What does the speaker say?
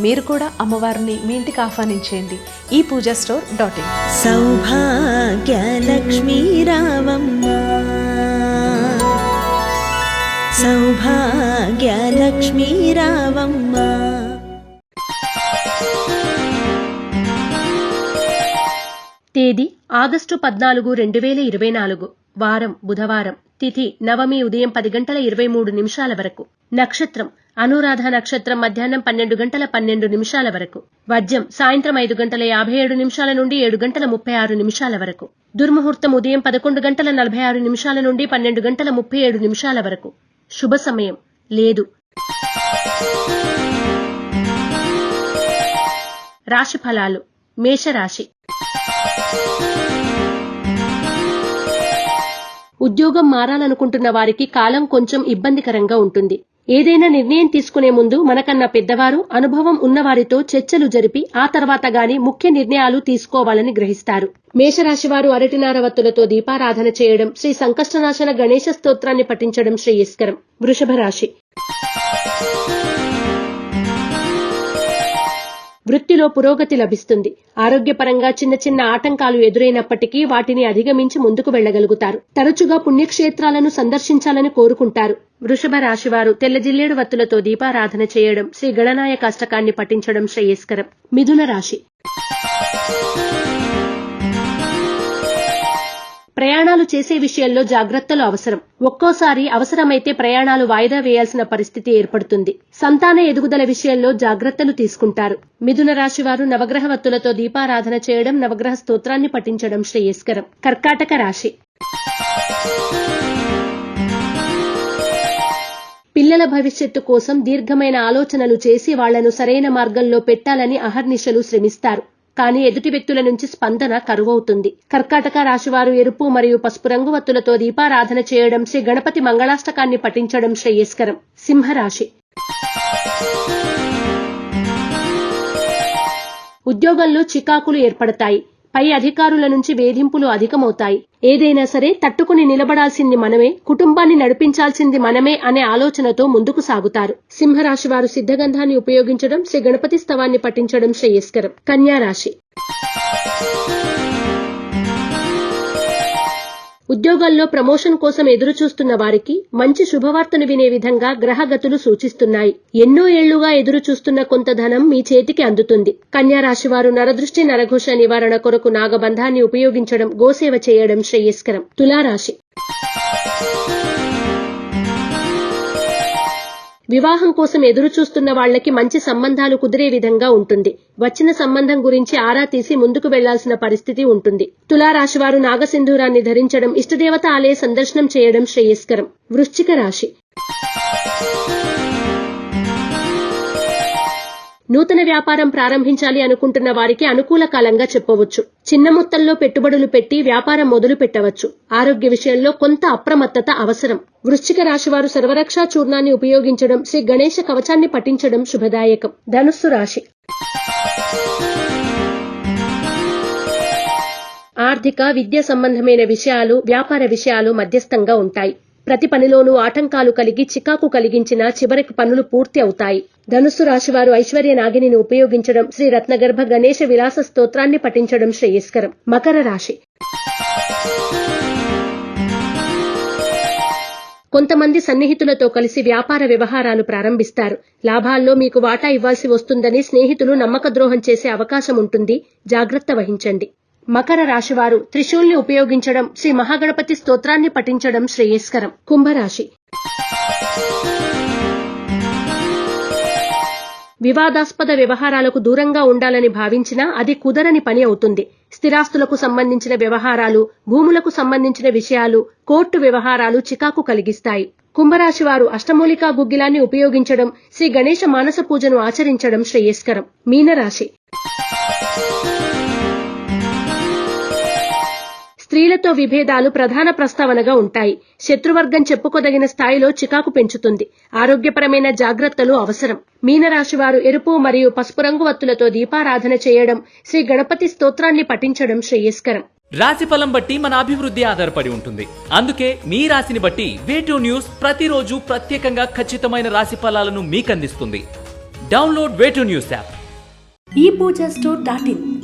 మీరు కూడా అమ్మవారిని మీ ఇంటికి ఆహ్వానించేయండి. ఈ Pooja store dot in. Soubhagyalakshmi రావమ్మ. సౌభాగ్యలక్ష్మీ రావమ్మ. తేదీ ఆగస్టు పద్నాలుగు రెండు వేల ఇరవై నాలుగు. వారం బుధవారం. తిథి నవమి ఉదయం పది గంటల ఇరవై మూడు నిమిషాల వరకు. నక్షత్రం అనురాధ నక్షత్రం మధ్యాహ్నం పన్నెండు గంటల పన్నెండు నిమిషాల వరకు. వజ్యం సాయంత్రం ఐదు గంటల యాభై ఏడు నిమిషాల నుండి ఏడు గంటల ముప్పై ఆరు నిమిషాల వరకు. దుర్ముహూర్తం ఉదయం పదకొండు గంటల నలభై ఆరు నిమిషాల నుండి పన్నెండు గంటల ముప్పై ఏడు నిమిషాల వరకు. శుభ సమయం. లేదు. రాశి ఫలాలు. మేషరాశి. ఉద్యోగం మారాలనుకుంటున్న వారికి కాలం కొంచెం ఇబ్బందికరంగా ఉంటుంది. ఏదైనా నిర్ణయం తీసుకునే ముందు మనకన్నా పెద్దవారు అనుభవం ఉన్నవారితో చర్చలు జరిపి ఆ తర్వాత గాని ముఖ్య నిర్ణయాలు తీసుకోవాలని గ్రహిస్తారు. మేషరాశివారు అరటినార వత్తులతో దీపారాధన చేయడం శ్రీ సంకష్టనాశన గణేశ స్తోత్రాన్ని పఠించడం శ్రేయస్కరం. వృషభ రాశి వృద్ధిలో పురోగతి లభిస్తుంది. ఆరోగ్యపరంగా చిన్న చిన్న ఆటంకాలు ఎదురైనప్పటికీ వాటిని అధిగమించి ముందుకు వెళ్ళగలుగుతారు తరచుగా పుణ్యక్షేత్రాలను సందర్శించాలని కోరుకుంటారు. వృషభ రాశివారు తెల్ల జిల్లేడు వత్తులతో దీపారాధన చేయడం శ్రీ గణనాయక అష్టకాన్ని పఠించడం శ్రేయస్కరం. మిథున రాశి. ప్రయాణాలు చేసే విషయంలో జాగ్రత్తలు అవసరం. ఒక్కోసారి అవసరమైతే ప్రయాణాలు వాయిదా వేయాల్సిన పరిస్థితి ఏర్పడుతుంది. సంతాన ఎదుగుదల విషయంలో జాగ్రత్తలు తీసుకుంటారు. మిథున రాశి వారు నవగ్రహ వత్తులతో దీపారాధన చేయడం నవగ్రహ స్తోత్రాన్ని పఠించడం శ్రేయస్కరం. కర్కాటక రాశి. పిల్లల భవిష్యత్తు కోసం దీర్ఘమైన ఆలోచనలు చేసి వాళ్ళను సరైన మార్గంలో పెట్టాలని అహర్నిశలు శ్రమిస్తారు. కానీ ఎదుటి వ్యక్తుల నుంచి స్పందన కరువవుతుంది. కర్కాటక రాశివారు ఎరుపు మరియు పసుపు రంగు వత్తులతో దీపారాధన చేయడం శ్రీ గణపతి మంగళాష్టకాన్ని పఠించడం శ్రేయస్కరం. సింహరాశి. ఉద్యోగంలో చికాకులు ఏర్పడతాయి. పై అధికారుల నుంచి వేధింపులు అధికమవుతాయి. ఏదైనా సరే తట్టుకుని నిలబడాల్సింది మనమే కుటుంబాన్ని నడిపించాల్సింది మనమే అనే ఆలోచనతో ముందుకు సాగుతారు. సింహరాశి వారు సిద్ధగంధాన్ని ఉపయోగించడం శ్రీ గణపతి స్తవాన్ని పఠించడం శ్రేయస్కరం. కన్యా రాశి. ఉద్యోగాల్లో ప్రమోషన్ కోసం ఎదురు చూస్తున్న వారికి మంచి శుభవార్తను వినే విధంగా గ్రహగతులు సూచిస్తున్నాయి. ఎన్నో ఏళ్ళుగా ఎదురు చూస్తున్న కొంత ధనం మీ చేతికి అందుతుంది. కన్యా రాశి వారు నరదృష్టి నరఘోష నివారణ కొరకు నాగబంధాన్ని ఉపయోగించడం గోసేవ చేయడం శ్రేయస్కరం. తులారాశి. వివాహం కోసం ఎదురు చూస్తున్న వాళ్ళకి మంచి సంబంధాలు కుదిరే విధంగా ఉంటుంది. వచ్చిన సంబంధం గురించి ఆరా తీసి ముందుకు వెళ్ళాల్సిన పరిస్థితి ఉంటుంది. తులారాశివారు నాగసింధూరాన్ని ధరించడం ఇష్టదేవత ఆలయ సందర్శనం చేయడం శ్రేయస్కరం. వృశ్చిక రాశి. నూతన వ్యాపారం ప్రారంభించాలి అనుకుంటున్న వారికి అనుకూల కాలంగా చెప్పవచ్చు. చిన్న మొత్తంలో పెట్టుబడులు పెట్టి వ్యాపారం మొదలు పెట్టవచ్చు ఆరోగ్య విషయంలో కొంత అప్రమత్తత అవసరం. వృశ్చిక రాశి వారు సర్వరక్షా చూర్ణాన్ని ఉపయోగించడం శ్రీ గణేశ కవచాన్ని పఠించడం శుభదాయకం. ధనుస్సు రాశి. ఆర్థిక విద్య సంబంధమైన విషయాలు వ్యాపార విషయాలు మధ్యస్థంగా ఉంటాయి. ప్రతి పనిలోనూ ఆటంకాలు కలిగి చికాకు కలిగించిన చివరికి పనులు పూర్తి అవుతాయి. ధనుస్సు రాశివారు ఐశ్వర్య నాగిని ఉపయోగించడం శ్రీ రత్నగర్భ గణేష విలాస స్తోత్రాన్ని పఠించడం శ్రేయస్కరం. మకర రాశి. కొంతమంది సన్నిహితులతో కలిసి వ్యాపార వ్యవహారాలు ప్రారంభిస్తారు. లాభాల్లో మీకు వాటా ఇవ్వాల్సి వస్తుందని స్నేహితులు నమ్మక ద్రోహం చేసే అవకాశం ఉంటుంది. జాగ్రత్త వహించండి. మకర రాశివారు త్రిశూల్ని ఉపయోగించడం శ్రీ మహాగణపతి స్తోత్రాన్ని పఠించడం శ్రేయస్కరం. కుంభరాశి. వివాదాస్పద వ్యవహారాలకు దూరంగా ఉండాలని భావించినా అది కుదరని పని అవుతుంది. స్థిరాస్తులకు సంబంధించిన వ్యవహారాలు భూములకు సంబంధించిన విషయాలు కోర్టు వ్యవహారాలు చికాకు కలిగిస్తాయి. కుంభరాశి వారు అష్టమూలికా గుగ్గిలాన్ని ఉపయోగించడం శ్రీ గణేశ మానస పూజను ఆచరించడం శ్రేయస్కరం. మీనరాశి స్త్రీలతో విభేదాలు ప్రధాన ప్రస్తావనగా ఉంటాయి. శత్రువర్గం చెప్పుకోదగిన స్థాయిలో చికాకు పెంచుతుంది. ఆరోగ్యపరమైన జాగ్రత్తలు అవసరం. మీనరాశి వారు ఎరుపు మరియు పసుపు రంగు వత్తులతో దీపారాధన చేయడం శ్రీ గణపతి స్తోత్రాన్ని పఠించడం శ్రేయస్కరం. రాశి ఫలం బట్టి మన అభివృద్ధి ఆధారపడి ఉంటుంది. అందుకే మీ రాశిని బట్టి వేటూ న్యూస్ ప్రతిరోజు ప్రత్యేకంగా ఖచ్చితమైన రాశి ఫలాలను మీకు అందిస్తుంది డౌన్లోడ్ వేటూ న్యూస్ యాప్ ఈ పూజ స్టోర్ డాట్ ఇన్